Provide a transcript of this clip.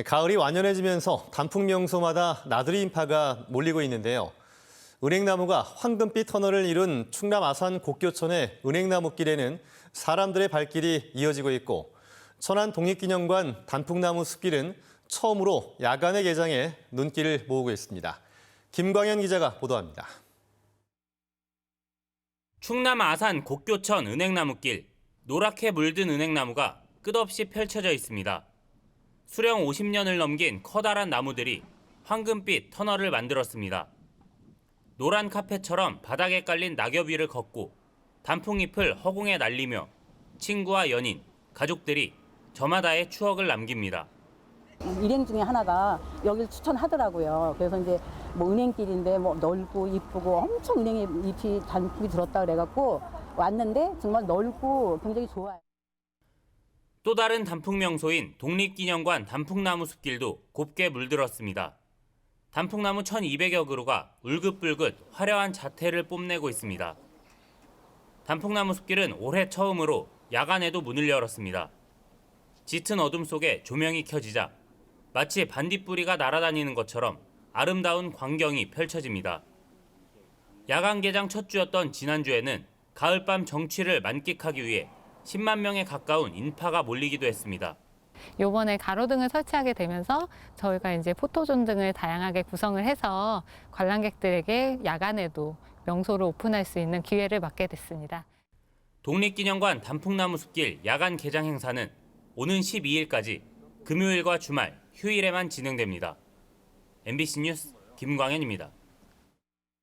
가을이 완연해지면서 단풍 명소마다 나들이 인파가 몰리고 있는데요. 은행나무가 황금빛 터널을 이룬 충남 아산 곡교천의 은행나무길에는 사람들의 발길이 이어지고 있고 천안 독립기념관 단풍나무 숲길은 처음으로 야간의 개장에 눈길을 모으고 있습니다. 김광현 기자가 보도합니다. 충남 아산 곡교천 은행나무길 노랗게 물든 은행나무가 끝없이 펼쳐져 있습니다. 수령 50년을 넘긴 커다란 나무들이 황금빛 터널을 만들었습니다. 노란 카펫처럼 바닥에 깔린 낙엽 위를 걷고 단풍잎을 허공에 날리며 친구와 연인, 가족들이 저마다의 추억을 남깁니다. 일행 중에 하나가 여기를 추천하더라고요. 그래서 이제 뭐 은행길인데 뭐 넓고 이쁘고 엄청 은행에 잎이 단풍이 들었다 그래갖고 왔는데 정말 넓고 굉장히 좋아요. 또 다른 단풍 명소인 독립기념관 단풍나무 숲길도 곱게 물들었습니다. 단풍나무 1200여 그루가 울긋불긋 화려한 자태를 뽐내고 있습니다. 단풍나무 숲길은 올해 처음으로 야간에도 문을 열었습니다. 짙은 어둠 속에 조명이 켜지자 마치 반딧불이가 날아다니는 것처럼 아름다운 광경이 펼쳐집니다. 야간 개장 첫 주였던 지난주에는 가을밤 정취를 만끽하기 위해 10만 명에 가까운 인파가 몰리기도 했습니다. 요번에 가로등을 설치하게 되면서 저희가 이제 포토존 등을 다양하게 구성을 해서 관람객들에게 야간에도 명소를 오픈할 수 있는 기회를 맡게 됐습니다. 독립기념관 단풍나무 숲길 야간 개장 행사는 오는 12일까지 금요일과 주말, 휴일에만 진행됩니다. MBC 뉴스 김광현입니다.